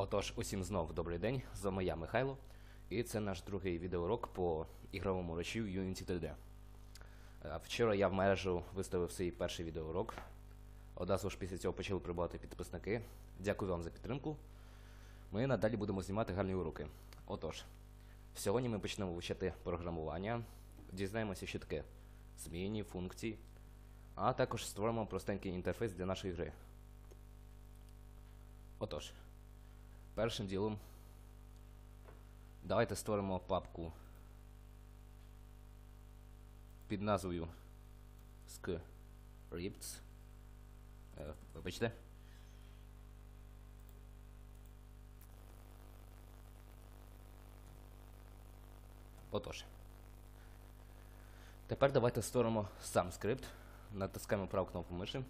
Отож, усім знов добрий день. З вами я, Михайло, і це наш другий відеоурок по ігровому речі Unity 3D. Е, Вчора я в мережу виставив свій перший відеоурок. Одразу ж після цього почали прибувати підписники. Дякую вам за підтримку. Ми надалі будемо знімати гарні уроки. Отож, сьогодні ми почнемо вивчати програмування, дізнаємося, що таке змінні, функції, а також створимо простенький інтерфейс для нашої гри. Отож, першим ділом давайте створимо папку під назвою scripts. Е, Вибачте. Отож. Тепер давайте створимо сам скрипт. Натискаємо праву кнопку миші.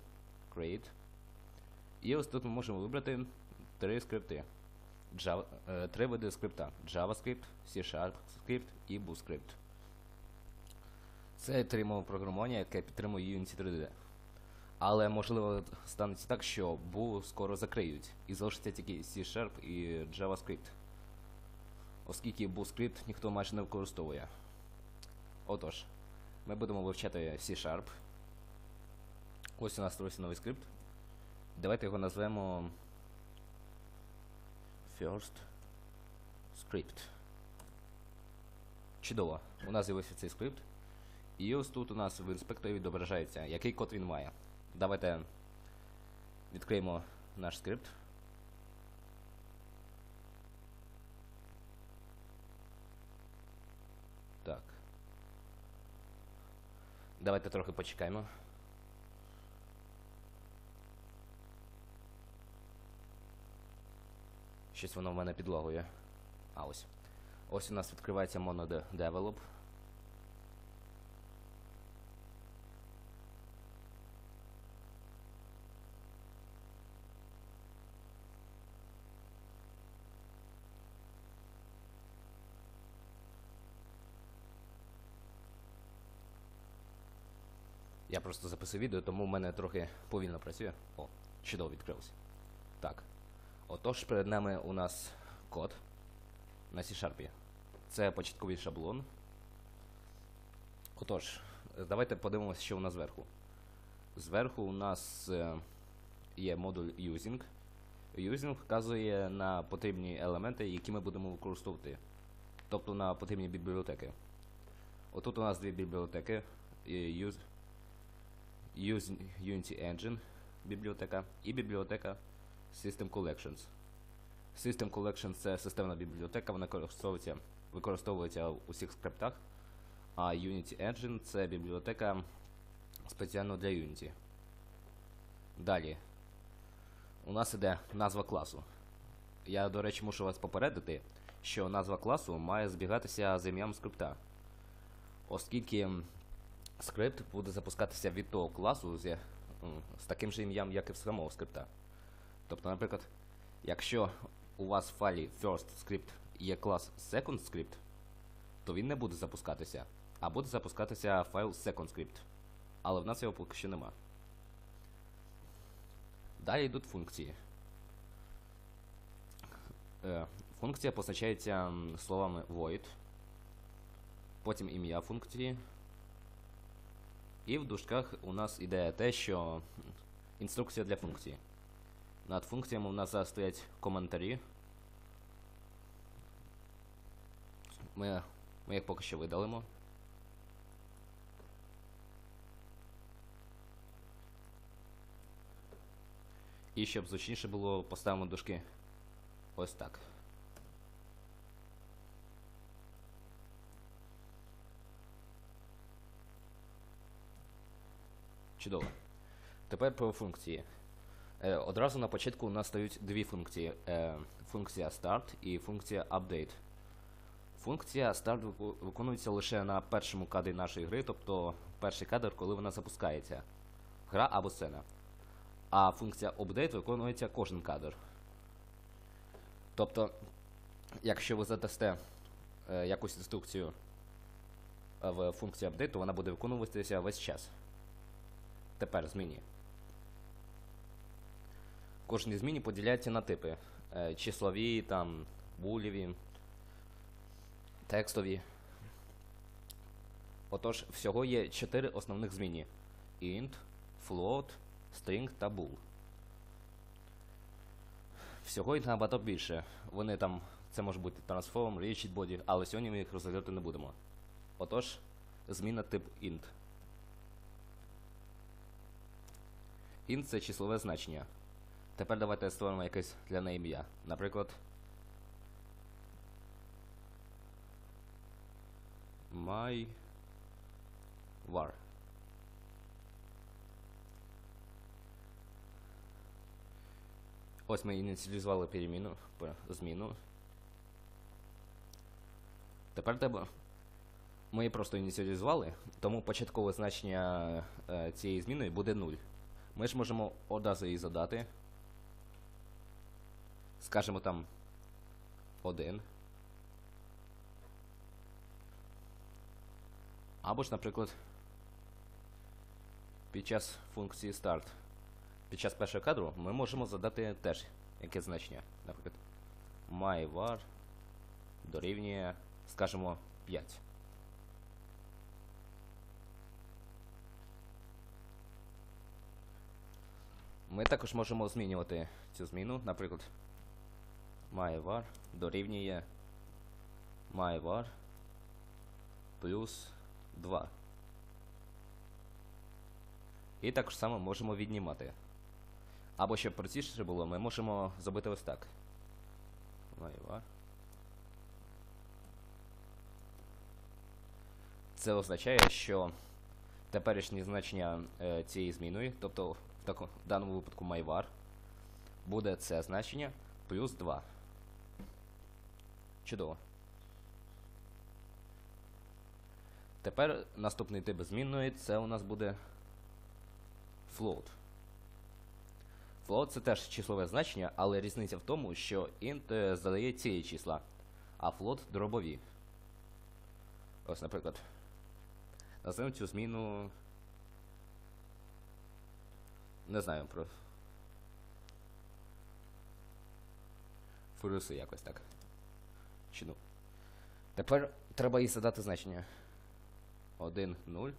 Create. І ось тут ми можемо вибрати три скрипти. Java, е, три види скрипта: JavaScript, C-Sharp скрипт і BootScript. Це три мови програмування, яке підтримує Unity 3D. Але можливо станеться так, що Boo скоро закриють і залишиться тільки C-Sharp і JavaScript. Оскільки BootScript ніхто майже не використовує. Отож, ми будемо вивчати C-Sharp. Ось у нас створився новий скрипт. Давайте його назвемо First Script. Чудово. У нас з'явився цей скрипт. І ось тут у нас в інспекторі відображається, який код він має. Давайте відкриємо наш скрипт. Так. Давайте трохи почекаємо. Щось воно в мене підлагує. А ось. Ось у нас відкривається Mono Develop. Я просто записую відео, тому в мене трохи повільно працює. О, чудово відкрився. Так. Отож, перед нами у нас код на C-Sharp. Це початковий шаблон. Отож, давайте подивимося, що у нас зверху. Зверху у нас є модуль Using. Using вказує на потрібні елементи, які ми будемо використовувати. Тобто на потрібні бібліотеки. Отут у нас дві бібліотеки. Use, Use Unity Engine бібліотека і бібліотека System Collections. System Collections це системна бібліотека, вона використовується, використовується у всіх скриптах. А Unity Engine це бібліотека спеціально для Unity. Далі. У нас іде назва класу. Я, до речі, мушу вас попередити, що назва класу має збігатися з ім'ям скрипта. Оскільки скрипт буде запускатися від того класу з, з таким же ім'ям, як і в самого скрипта. Тобто, наприклад, якщо у вас в файлі first script є клас second script, то він не буде запускатися, а буде запускатися файл second script. Але в нас його поки що нема. Далі йдуть функції. Е, Функція позначається словами void, потім ім'я функції. І в дужках у нас іде те, що інструкція для функції. Над функціями у нас зараз стоять коментарі. Ми, ми їх поки що видалимо. І щоб зручніше було, поставимо дужки ось так. Чудово. Тепер про функції. Е, Одразу на початку у нас стають дві функції: Е, функція start і функція update. Функція start виконується лише на першому кадрі нашої гри, тобто перший кадр, коли вона запускається. Гра або сцена. А функція update виконується кожен кадр. Тобто, якщо ви задасте е, якусь інструкцію в функції update, то вона буде виконуватися весь час. Тепер зміні. Кожні зміни поділяються на типи. е, числові, там, булєві, текстові. Отож, всього є чотири основних змінні: int, float, string та bool. Всього їх набагато більше. Вони там, це може бути transform, rigid body, але сьогодні ми їх розглядати не будемо. Отож, зміна тип int. Int це числове значення. Тепер давайте створимо якесь для неї ім'я. Наприклад. My var. Ось ми ініціалізували переміну, пе- зміну. Тепер треба. Ми її просто ініціалізували, тому початкове значення е, цієї зміни буде 0. Ми ж можемо одразу її задати. Скажемо там 1. Або ж, наприклад, під час функції start. Під час першого кадру ми можемо задати теж яке значення. Наприклад, myvar дорівнює, скажімо, 5. Ми також можемо змінювати цю зміну, наприклад, myvar дорівнює myvar плюс 2. І також само можемо віднімати. Або щоб простіше було, ми можемо зробити ось так. myvar. Це означає, що теперішнє значення е, цієї зміною, тобто в, таку, в даному випадку myvar, буде це значення плюс 2. Чудово. Тепер наступний тип змінної це у нас буде float. Float це теж числове значення, але різниця в тому, що int е, задає цілі числа, а float дробові. Ось, наприклад, назвемо цю зміну. Не знаю про. Фуруси якось так. Чи ну. Тепер треба їй задати значення. 1, 0.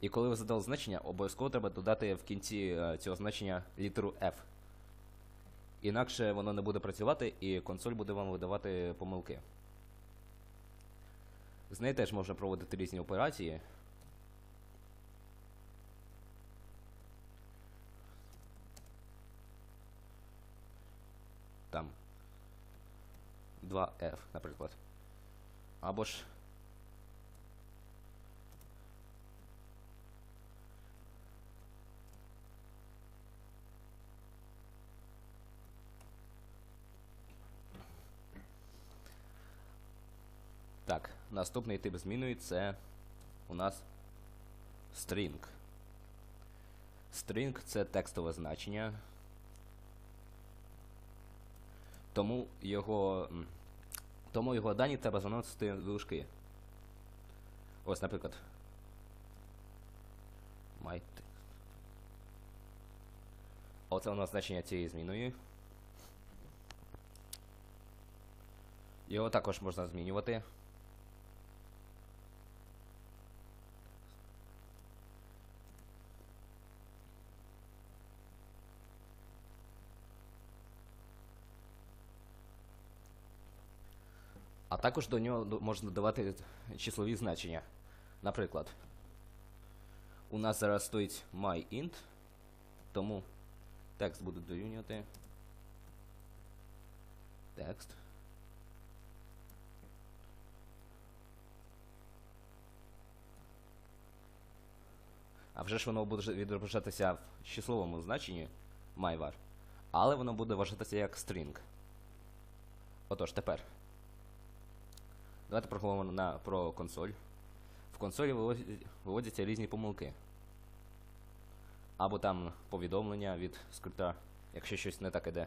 І коли ви задали значення, обов'язково треба додати в кінці е, цього значення літеру F. Інакше воно не буде працювати і консоль буде вам видавати помилки. З нею теж можна проводити різні операції. 2F, наприклад. Або ж Так, наступний тип зміною це у нас string. String це текстове значення. Тому його, тому його дані треба заносити в дужки. Ось, наприклад. Майте. Оце у нас значення цієї зміною. Його також можна змінювати. Також до нього можна додавати числові значення. Наприклад, у нас зараз стоїть myInt, тому текст буде дорівнювати текст. А вже ж воно буде відображатися в числовому значенні myvar, але воно буде вважатися як string. Отож, тепер. Давайте проговоримо на, про консоль. В консолі виводяться різні помилки. Або там повідомлення від скрипта, якщо щось не так іде.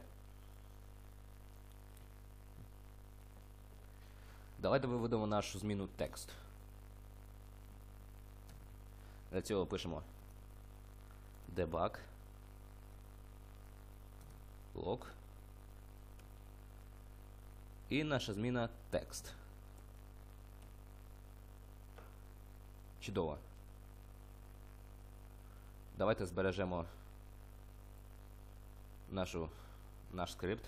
Давайте виведемо нашу зміну текст. Для цього пишемо debug log І наша зміна текст. Чудово. Давайте збережемо нашу, наш скрипт.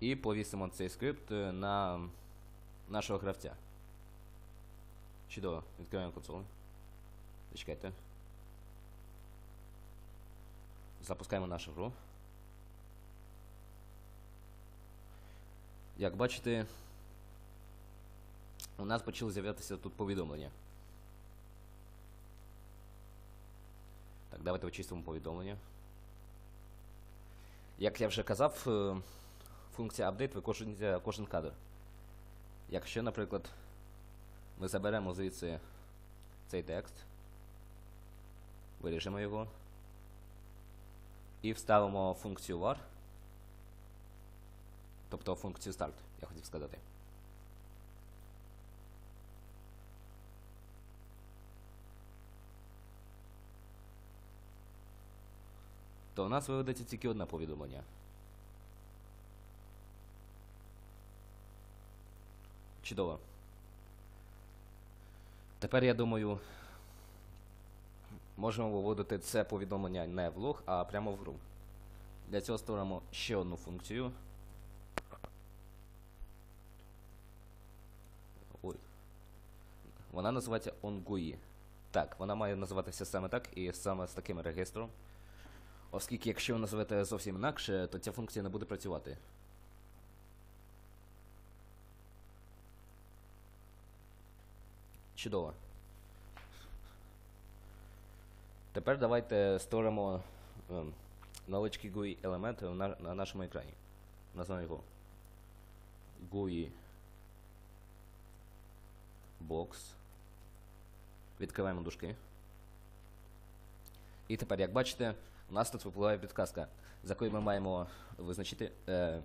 І повісимо цей скрипт е, на нашого гравця. Чудово, відкриваємо консоль. Зачекайте. Запускаємо нашу гру. Як бачите, у нас почали з'являтися тут повідомлення. Так, давайте очистимо повідомлення. Як я вже казав, е, функція update виконується кожен кадр. Якщо, наприклад, ми заберемо звідси цей текст, виріжемо його і вставимо функцію var, тобто функцію start, я хотів сказати. То у нас виведеться тільки одне повідомлення. Чудово. Тепер я думаю, можемо виводити це повідомлення не в лог, а прямо в гру. Для цього створимо ще одну функцію. Вона називається OnGUI. Так, вона має називатися саме так і саме з таким регістром. Оскільки, якщо ви називете зовсім інакше, то ця функція не буде працювати. Чудово. Тепер давайте створимо ем, невеличкий GUI елемент на, на нашому екрані. Назвемо його GUI Box. Відкриваємо дужки. І тепер, як бачите, у нас тут випливає підказка, за якою ми маємо визначити е,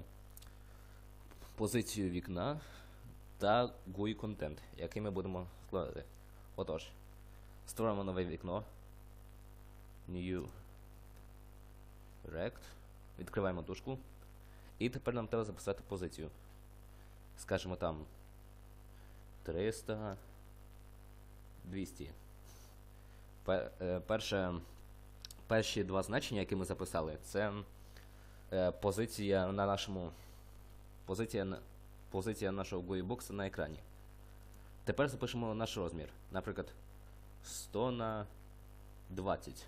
позицію вікна та GUI контент, який ми будемо складати. Отож, створимо нове вікно. New Rect. Відкриваємо дужку. І тепер нам треба записати позицію. Скажемо там 300. 200. Е, Перше, перші два значення, які ми записали, це е, позиція на нашому. Позиція, позиція нашого GUI бокса на екрані. Тепер запишемо наш розмір. Наприклад, 100 на 20.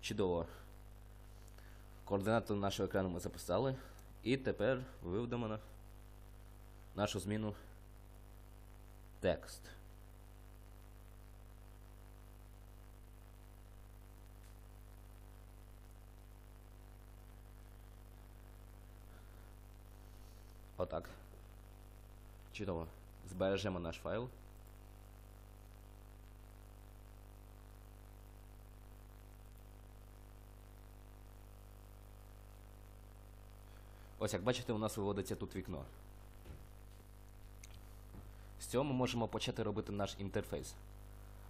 Чудово. Координату нашого екрану ми записали. І тепер виведемо на нашу зміну текст. Отак. Чудово. Збережемо наш файл. Ось як бачите, у нас виводиться тут вікно. Цього ми можемо почати робити наш інтерфейс.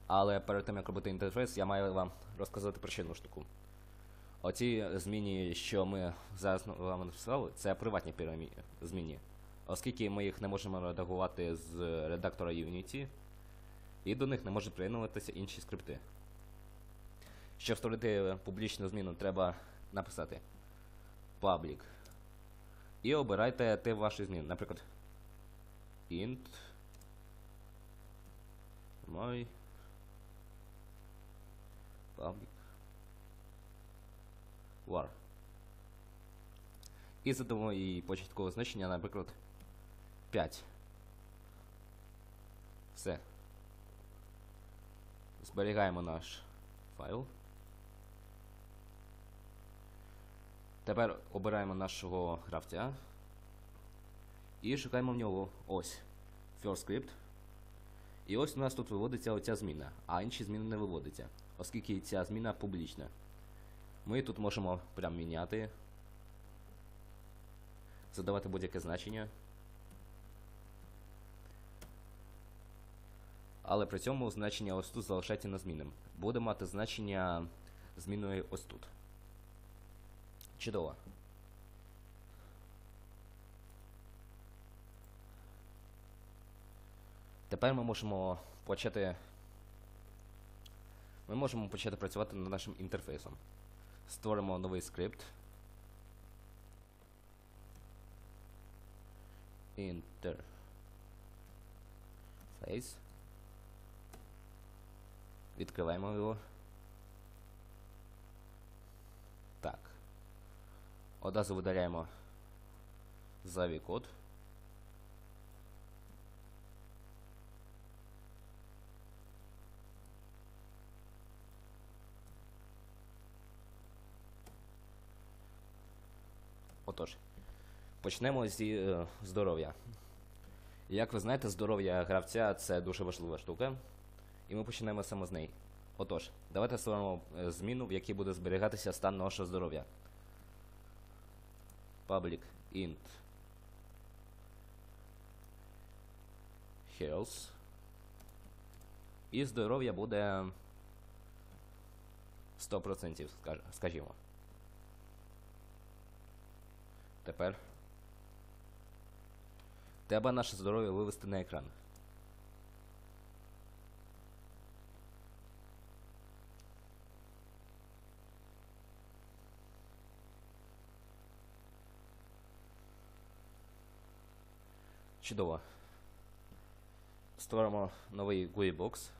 Але перед тим як робити інтерфейс, я маю вам розказати про ще одну штуку. Оці зміни, що ми зараз вам написали, це приватні зміни. Оскільки ми їх не можемо редагувати з редактора Unity, і до них не можуть приєднуватися інші скрипти. Щоб створити публічну зміну, треба написати public. І обирайте тип вашої зміни. Наприклад, int my public var. І задамо їй початкове значення, наприклад, 5. Все. Зберігаємо наш файл. Тепер обираємо нашого гравця. І шукаємо в нього ось first script. І ось у нас тут виводиться оця зміна, а інші зміни не виводяться, оскільки ця зміна публічна. Ми тут можемо прям міняти, задавати будь-яке значення. але при цьому значення ось тут залишається незмінним. Буде мати значення зміною ось тут. Чудово. Тепер ми можемо почати. Ми можемо почати працювати над нашим інтерфейсом. Створимо новий скрипт. Interface. Відкриваємо його. Так. Одразу видаляємо зайвий код. Отож, почнемо зі е, здоров'я. Як ви знаєте, здоров'я гравця це дуже важлива штука, і ми почнемо саме з неї. Отож, давайте створимо е, зміну, в якій буде зберігатися стан нашого здоров'я. Public int health. І здоров'я буде 100%, скажімо. Тепер треба наше здоров'я вивести на екран. Чудово. Створимо новий GUI box.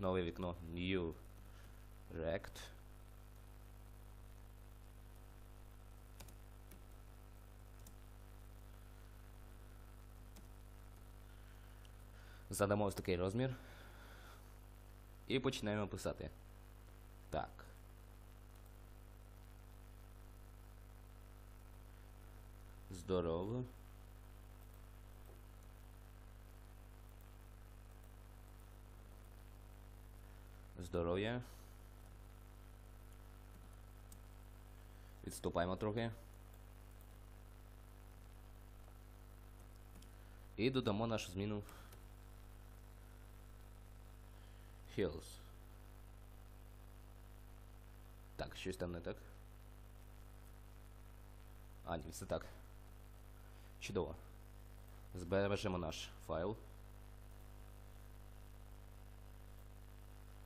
Нове, вікно New Rect. Задамо ось такий розмір. І починаємо писати. Так. Здорово. Здоров'я. Відступаємо трохи. І додамо нашу зміну Hills. Так, щось там не так. А, ні, все так. Чудово. Збережемо наш файл.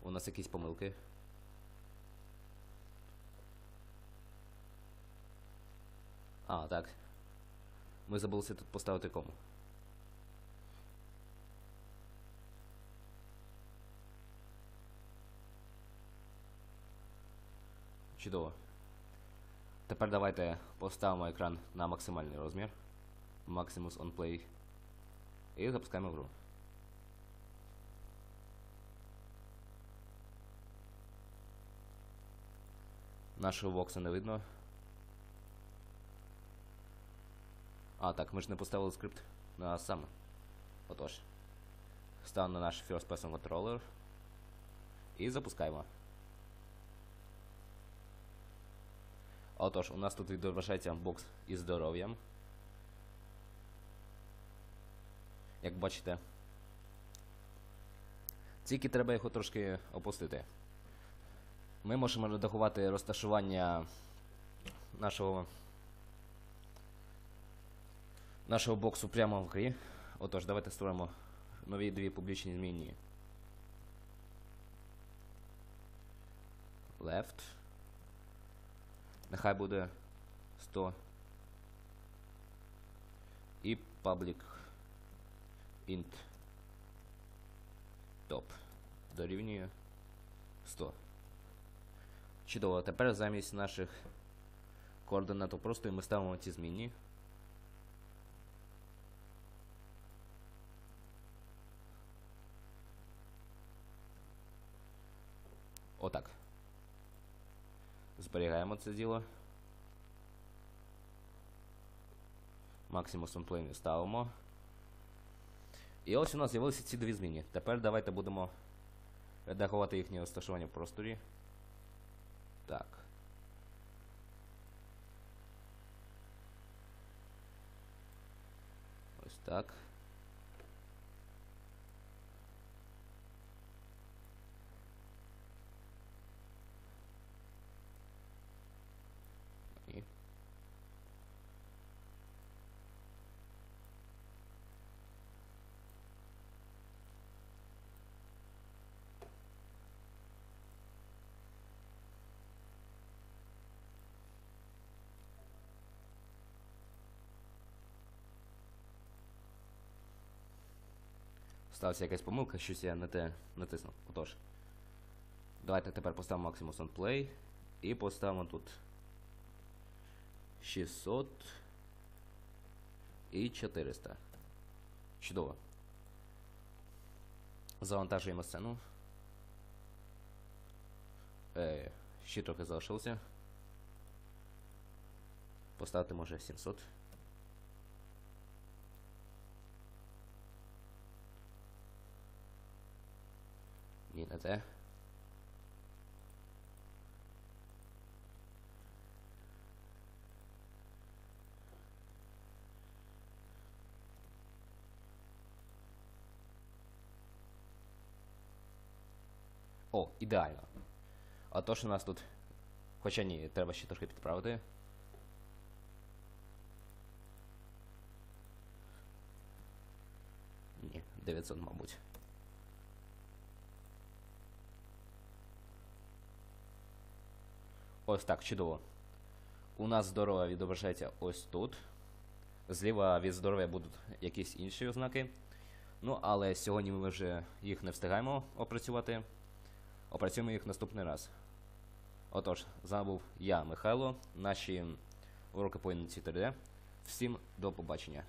У нас якісь помилки. А, так. Ми забулися тут поставити кому. Чудово. Тепер давайте поставимо екран на максимальний розмір. Maximus on Play. І запускаємо гру. Нашого бокса не видно. А, так, ми ж не поставили скрипт на саме. Отож. Ставимо на наш First Person Controller. І запускаємо. Отож, у нас тут відображається бокс із здоров'ям. Як бачите. Тільки треба його трошки опустити. Ми можемо редагувати розташування нашого нашого боксу прямо в грі. Отож, давайте створимо нові дві публічні змінні. Left. Нехай буде 100. І public int top дорівнює 100. Чудово, тепер замість наших координат просто ми ставимо ці змінні. Отак. Зберігаємо це діло. Maximus on Plane ставимо. І ось у нас з'явилися ці дві зміни. Тепер давайте будемо редагувати їхнє розташування в просторі. Так. Ось так. Сталася якась помилка, щось я не те натиснув. Отож. Давайте тепер поставимо Maximus on Play і поставимо тут 600 і 400. Чудово. Завантажуємо сцену. Е, ще трохи залишилося. Поставити може 700. Ні. О, ідеально. А то, що у нас тут. Хоча ні, треба ще трохи підправити. Ні, 900, мабуть. Ось так, чудово. У нас здоров'я відображається ось тут. Зліва від здоров'я будуть якісь інші ознаки. Ну, але сьогодні ми вже їх не встигаємо опрацювати. Опрацюємо їх наступний раз. Отож, з вами був я, Михайло, наші уроки по ініці 3D. Всім до побачення.